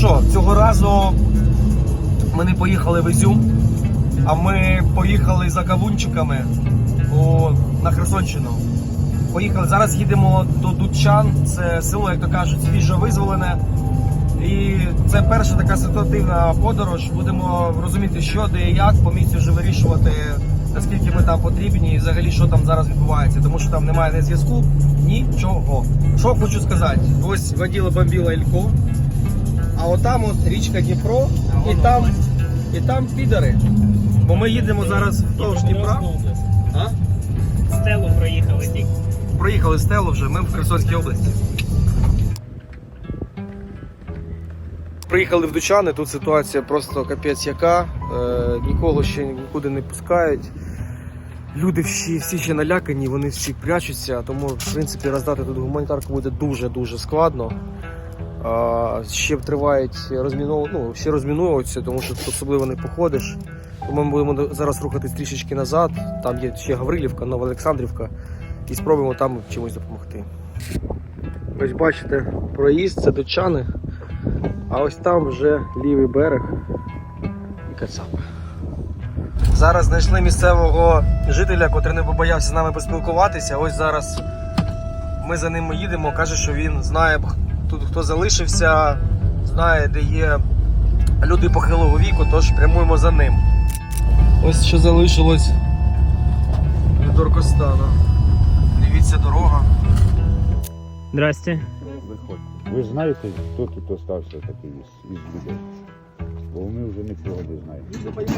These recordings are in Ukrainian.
що, цього разу ми не поїхали в Ізюм, а ми поїхали за кавунчиками у, на Херсонщину. Поїхали. Зараз їдемо до Дудчан. Це село, як то кажуть, свіжо визволене. І це перша така ситуативна подорож. Будемо розуміти, що де і як, по місці вже вирішувати, наскільки ми там потрібні і взагалі що там зараз відбувається, тому що там немає зв'язку, нічого. Що хочу сказати, ось воділа бомбіла Ілько, а отам от річка Дніпро, і там, і там підари. Бо ми їдемо зараз вздовж Дніпра. А? Стелу проїхали тільки. Проїхали стелу вже, ми в Херсонській області. Приїхали в Дучани, тут ситуація просто капець яка. Е, нікого ще нікуди не пускають. Люди всі, всі ще налякані, вони всі прячуться, тому в принципі роздати тут гуманітарку буде дуже-дуже складно. Ще тривають розмінов... ну, ще розміновуються, тому що тут особливо не походиш. Тому ми будемо зараз рухатись трішечки назад. Там є ще Гаврилівка, Новоолександрівка, і спробуємо там чимось допомогти. Ось бачите, проїзд це дочани, а ось там вже лівий берег і Кацап. Зараз знайшли місцевого жителя, котрий не побоявся з нами поспілкуватися. Ось зараз ми за ним їдемо. Каже, що він знає тут, хто залишився, знає, де є люди похилого віку, тож прямуємо за ним. Ось що залишилось від Оркостана. Дивіться дорога. Здрасте. Виходьте. Ви знаєте, хто тут остався такий із, із людей? Бо ми вже нікого не знаємо.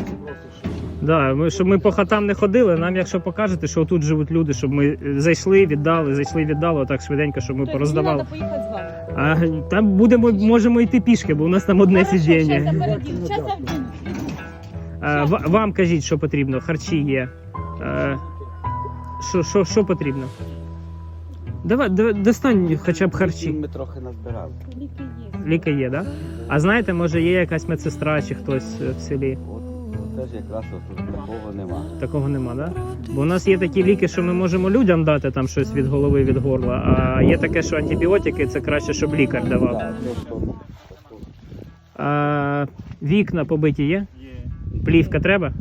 Да, ми, щоб ми по хатам не ходили, нам якщо покажете, що тут живуть люди, щоб ми зайшли, віддали, зайшли, віддали, отак швиденько, щоб ми Тобто пороздавали. Мені треба поїхати з вами. А там будемо, можемо йти пішки, бо у нас там одне Хорошо, щас я сидіння. передіну. Щас я вдіну. А, ва- вам кажіть, що потрібно, харчі є. А, Що, що, що потрібно? Давай, давай, достань хоча б харчі. Ми трохи назбирали. Ліки є. Ліки є, так? Да? А знаєте, може є якась медсестра чи хтось е, в селі? От, от теж якраз от тут такого нема. Такого нема, да? Бо у нас є такі ліки, що ми можемо людям дати там щось від голови, від горла. А є таке, що антибіотики це краще, щоб лікар давав. Так, А, вікна побиті є? Плівка треба?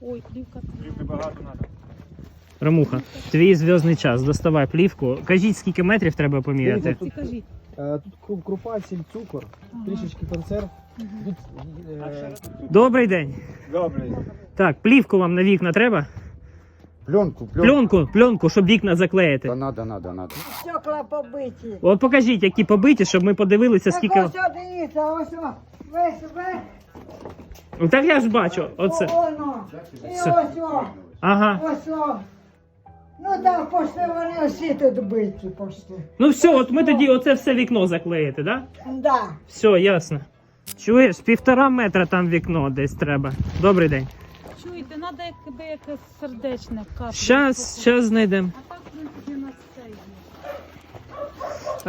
Ой, плівка. Ромуха, твій зв'язний час. Доставай плівку. Кажіть, скільки метрів треба поміряти. Кажіть. Е, Тут крупа, сіль, цукор, трішечки консерв. Тут е, Добрий день. Добре. Так, плівку вам на вікна треба? Пленку, пленку. Пленку, пленку, щоб вікна заклеїти. Та надо, надо, надо. Стекла побиті. От покажіть, які побиті, щоб ми подивилися, скільки. Так ось о, дивіться, ось о, весь весь, Ну, Так я ж бачу, оце. воно. І Все. ось о, Ага. ось о. Ну так, пошли вони всі тут биті пошли. Ну все, от ми тоді оце все вікно заклеїти, да? Да. Все, ясно. Чуєш, півтора метра там вікно десь треба. Добрий день. Чуєте, треба якби якесь сердечне каплю. Щас, щас знайдемо. А так, в принципі, у нас все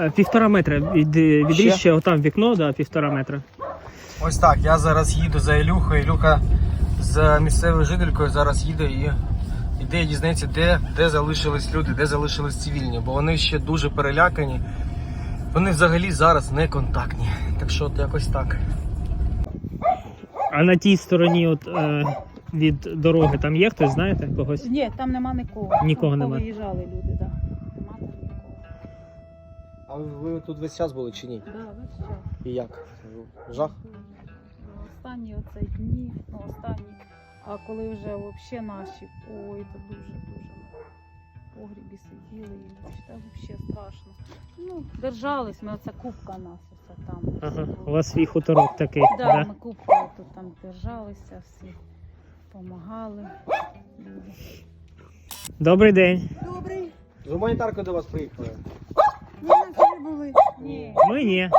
є. Е, Півтора метра від, відріж ще отам вікно, да, півтора метра. Ось так. Я зараз їду за Ілюхою. Ілюха з місцевою жителькою зараз їде і іде і дізнається, де, де залишились люди, де залишились цивільні, бо вони ще дуже перелякані. Вони взагалі зараз не контактні. Так що от якось так. А на тій стороні, от е, від дороги, там є хтось, знаєте, когось? Ні, там нема нікого. Нікого Там нема. Виїжджали люди, так. Нема там нікого. А ви тут весь час були чи ні? Да, весь час. І як? Жах? Останні оце дні, ну останні. А коли вже взагалі наші, ой, це дуже-дуже. В погрібі сиділи і це взагалі страшно. Ну, держались, ми оце кубка нас, оце там. Ага, у вас свій хуторок такий, Да, да? ми кубка тут там держалися, всі допомагали. Добрий день. Добрий. З гуманітаркою до вас приїхали. На кого були? Ні, Ми ні.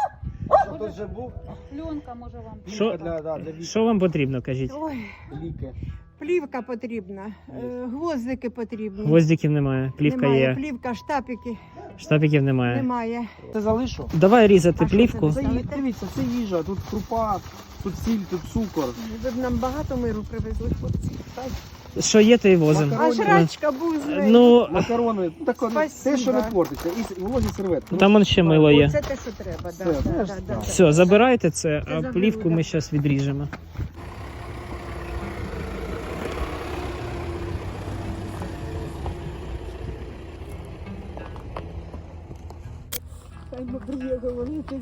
Що тут вже був? пленка може вам. Що- для, да, для. Що вам потрібно, кажіть? Ой, ліки. плівка потрібна, е, гвоздики потрібні. Гвоздиків немає, плівка немає, є, плівка, штапики штапіків немає. немає. Це залишу? Давай різати А що плівку. це? Це ї- дивіться, це їжа, тут крупа, тут сіль, тут цукор. Ви б нам багато миру привезли, хлопці. Що є, те й возимо. А жрачка був з нею. Ну, Макарони, так, от, те, що не портиться, і вологі серветки. там он ще мило є. Оце те, що треба. Все, Да, да, да, да, да. Все, забирайте це, а заберу, плівку ми зараз відріжемо.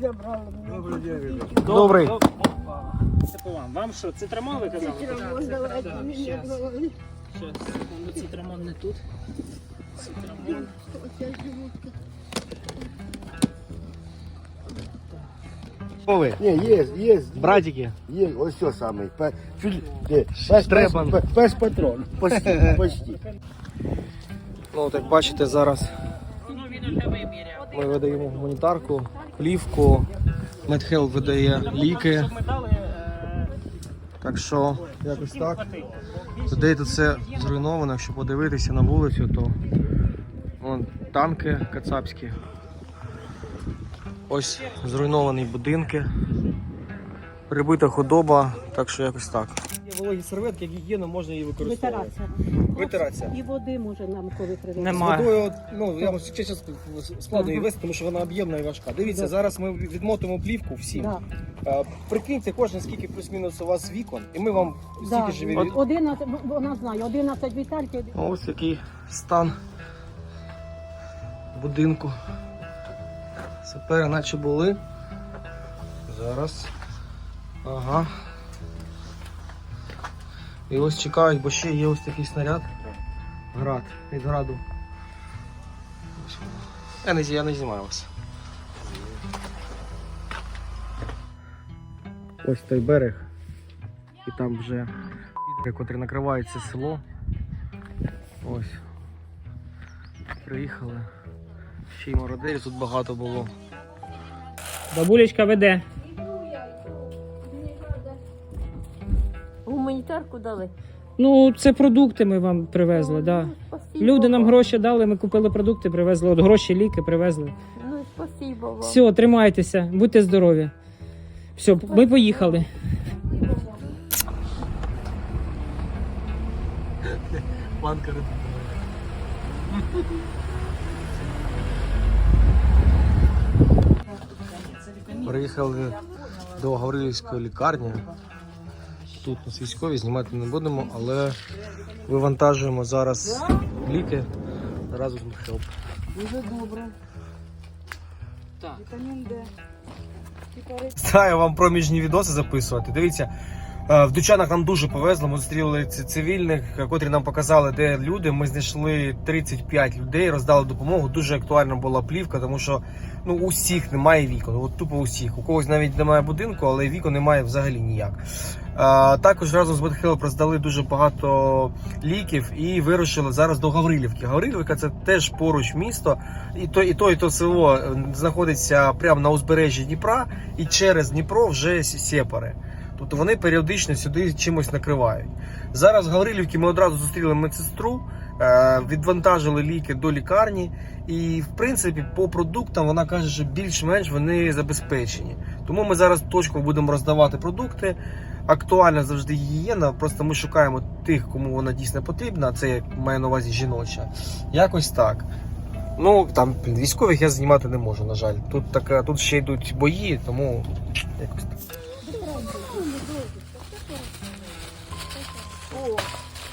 Забрали мене. Добрий. Це по вам. Вам що, цитрамон ви казали? Цитрамон давайте, мені секунду, цитрамон не тут. Цитрамон. Ні, є, є, братики. є, ось що саме. Пе, філь, пес, патрон. Почти, почти. Ну, от як бачите, зараз ми видаємо гуманітарку, плівку, Медхел видає ліки. Так що, якось так. Людей тут все зруйновано, якщо подивитися на вулицю, то вон, танки кацапські. Ось зруйновані будинки. Прибита худоба, так що якось так. Вологі серветки, гігієна, можна її використовувати. Витиратися. І води може нам коли привезти. З Немає. водою, от, ну я вам чесно складно її вести, тому що вона об'ємна і важка. Дивіться, зараз ми відмотуємо плівку всім. Да. А, прикиньте кожен, скільки плюс-мінус у вас вікон, і ми вам стільки Да. ж від... От 11, вона знає, 11 вітальки. Ось який стан будинку. Сапери наче були. Зараз. Ага. І ось чекають, бо ще є ось такий снаряд. Град. Від граду. Я не, я не знімаю вас. Ось той берег. І там вже підри, котрі накривають це село. Ось. Приїхали. Ще й мародерів тут багато було. Бабулечка веде. Гуманітарку дали. Ну, це продукти ми вам привезли, да. Люди нам гроші дали, ми купили продукти, привезли. От гроші, ліки привезли. Ну, спасибо вам. Все, тримайтеся, будьте здорові. Все, ми поїхали. Банка Приїхали до Гаврилівської лікарні. Тут нас військові знімати не будемо, але вивантажуємо зараз ліки разом з Михайлом. Дуже добре. Так. Вітамін Д. Стаю вам проміжні відоси записувати. Дивіться, е, в Дучанах нам дуже повезло. Ми зустріли цивільних, котрі нам показали, де люди. Ми знайшли 35 людей, роздали допомогу. Дуже актуальна була плівка, тому що ну у всіх немає вікон. От тупо у всіх. У когось навіть немає будинку, але вікон немає взагалі ніяк. Також разом з Бетхелп роздали дуже багато ліків і вирушили зараз до Гаврилівки. Гаврилівка це теж поруч місто, і то, і то, і то село е, знаходиться прямо на узбережжі Дніпра, і через Дніпро вже с- сепари. Тобто вони періодично сюди чимось накривають. Зараз в Гаврилівці ми одразу зустріли медсестру, е, відвантажили ліки до лікарні, і в принципі по продуктам вона каже, що більш-менш вони забезпечені. Тому ми зараз точно будемо роздавати продукти. Актуальна завжди гігієна, просто ми шукаємо тих, кому вона дійсно потрібна. Це я маю на увазі жіноча. Якось так. Ну там військових я знімати не можу, на жаль. Тут така, тут ще йдуть бої, тому якось так.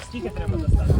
Скільки треба достати?